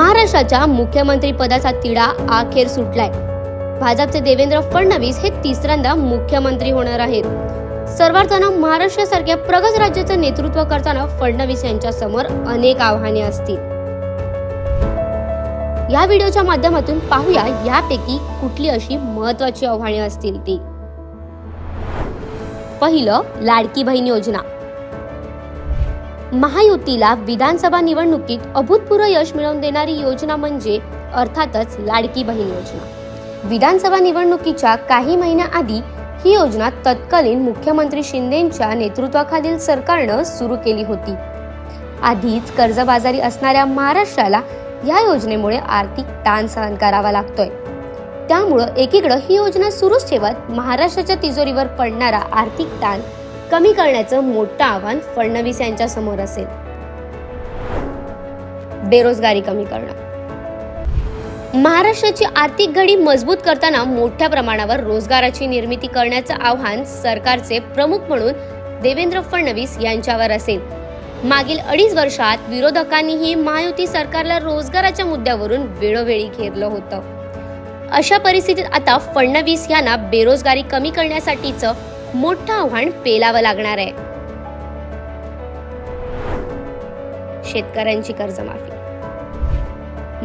महाराष्ट्राच्या मुख्यमंत्री पदाचा तिढा अखेर सुटलाय. भाजपचे देवेंद्र फडणवीस हे तिसऱ्यांदा मुख्यमंत्री होणार आहेत. सर्वार्थानं महाराष्ट्रासारख्या प्रगत राज्याचं नेतृत्व करताना फडणवीस यांच्या समोर अनेक आव्हाने असतील. या व्हिडिओच्या माध्यमातून पाहूया यापैकी कुठली अशी महत्वाची आव्हाने असतील ती. पहिलं लाडकी बहीण योजना. महायुतीला विधानसभा निवडणुकीत अभूतपूर्व यश मिळवून देणारी योजना म्हणजे अर्थातच लाडकी बहीण योजना. विधानसभा निवडणुकीच्या काही महिन्याआधी ही योजना तत्कालीन मुख्यमंत्री शिंदेच्या नेतृत्वाखालील सरकारनं सुरू केली होती. आधीच कर्जबाजारी असणाऱ्या महाराष्ट्राला या योजनेमुळे आर्थिक ताण सहन करावा लागतोय. त्यामुळं एकीकडं ही योजना सुरूच ठेवत महाराष्ट्राच्या तिजोरीवर पडणारा आर्थिक ताण कमी करण्याचं मोठं आव्हान फडणवीस यांच्या समोर असेल. बेरोजगारी कमी करणं. महाराष्ट्राची आर्थिक घडी मजबूत करताना मोठ्या प्रमाणावर रोजगाराची निर्मिती करण्याचं आव्हान सरकारचे प्रमुख म्हणून देवेंद्र फडणवीस यांच्यावर असेल. मागील अडीच वर्षात विरोधकांनीही महायुती सरकारला रोजगाराच्या मुद्द्यावरून वेळोवेळी घेरलं होतं. अशा परिस्थितीत आता फडणवीस यांना बेरोजगारी कमी करण्यासाठीचं मोठं आव्हान पेलावं लागणार आहे. शेतकऱ्यांची कर्जमाफी.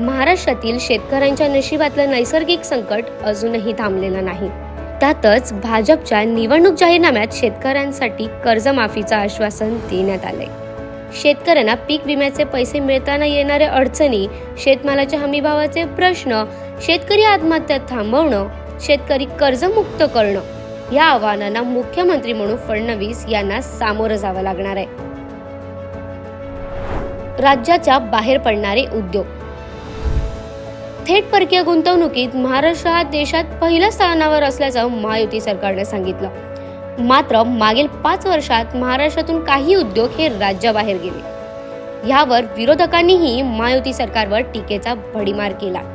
महाराष्ट्रातील शेतकऱ्यांच्या नशिबातलं नैसर्गिक संकट अजूनही थांबलेलं नाही. त्यातच भाजपच्या निवडणूक जाहीरनाम्यात शेतकऱ्यांसाठी कर्जमाफीचं आश्वासन देण्यात आलंय. शेतकऱ्यांना पीक विम्याचे पैसे मिळताना येणाऱ्या अडचणी शेतमालाच्या हमीभावाचे प्रश्न शेतकरी आत्महत्या थांबवणं शेतकरी कर्जमुक्त करणं या आव्हानांना मुख्यमंत्री म्हणून फडणवीस यांना सामोरं जावं लागणार आहे. राज्याच्या बाहेर पडणारे उद्योग. थेट परकीय गुंतवणुकीत महाराष्ट्र हा देशात पहिल्या स्थानावर असल्याचं महायुती सरकारने सांगितलं. मात्र मागील पाच वर्षात महाराष्ट्रातून काही उद्योग हे राज्याबाहेर गेले. यावर विरोधकांनीही महायुती सरकारवर टीकेचा भडीमार केला.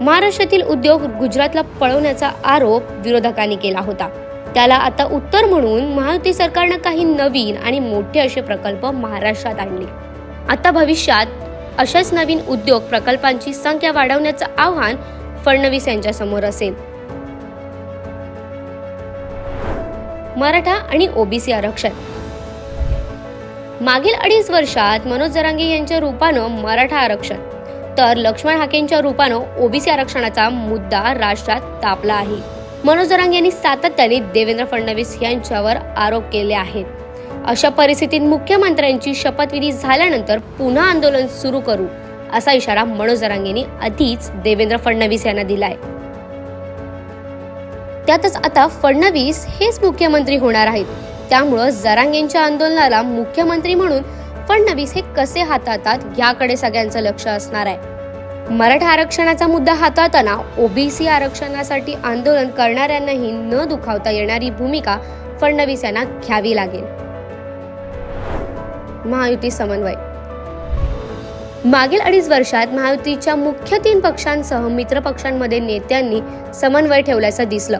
महाराष्ट्रातील उद्योग गुजरातला पळवण्याचा आरोप विरोधकांनी केला होता. त्याला आता उत्तर म्हणून महायुती सरकारनं काही नवीन आणि मोठे असे प्रकल्प महाराष्ट्रात आणले. आता भविष्यात अशाच नवीन उद्योग प्रकल्पांची संख्या वाढवण्याचं आव्हान फडणवीस यांच्या समोर असेल. मराठा आणि ओबीसी आरक्षण. मागील अडीच वर्षात मनोज जरांगे यांच्या रूपानं मराठा आरक्षण. तर लक्ष्मण हाकेंच्या रूपानं ओबीसी आरक्षणाचा मुद्दा राष्ट्रात तापला आहे. मनोज जरांगे यांनी सातत्याने देवेंद्र फडणवीस यांच्यावर आरोप केले आहेत. अशा परिस्थितीत मुख्यमंत्र्यांची शपथविधी झाल्यानंतर पुन्हा आंदोलन सुरू करू असा इशारा मनोज जरांगेंनी आधीच देवेंद्र फडणवीस यांना दिलाय. त्यातच आता फडणवीस हेच मुख्यमंत्री होणार आहेत. त्यामुळं जरांगेंच्या आंदोलनाला मुख्यमंत्री म्हणून फडणवीस हे कसे हाताळतात याकडे सगळ्यांचं लक्ष असणार आहे. मराठा आरक्षणाचा मुद्दा हाताळताना ओबीसी आरक्षणासाठी आंदोलन करणाऱ्यांनाही न दुखावता येणारी भूमिका फडणवीस यांना घ्यावी लागेल. महायुती समन्वय. मागील अडीच वर्षात महायुतीच्या मुख्य तीन पक्षांसह मित्र पक्षांमध्ये नेत्यांनी समन्वय ठेवल्याचं दिसलं.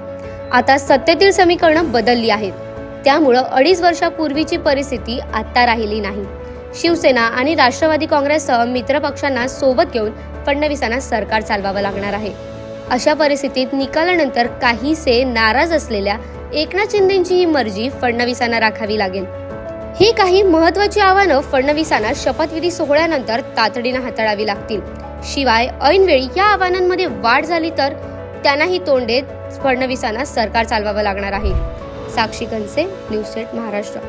आता सत्तेतील समीकरणं बदलली आहेत. त्यामुळं अडीच वर्षापूर्वीची परिस्थिती आता राहिली नाही. शिवसेना आणि राष्ट्रवादी काँग्रेससह मित्र पक्षांना सोबत घेऊन फडणवीसांना सरकार चालवावं लागणार आहे. अशा परिस्थितीत निकालानंतर काहीसे नाराज असलेल्या एकनाथ शिंदेची ही मर्जी फडणवीसांना राखावी लागेल. ही काही महत्वाची आव्हानं फडणवीसांना शपथविधी सोहळ्यानंतर तातडीनं हाताळावी लागतील. शिवाय ऐनवेळी या आव्हानांमध्ये वाढ झाली तर त्यांनाही तोंड देत फडणवीसांना सरकार चालवावं लागणार आहे. Sakshi Kanse news set Maharashtra.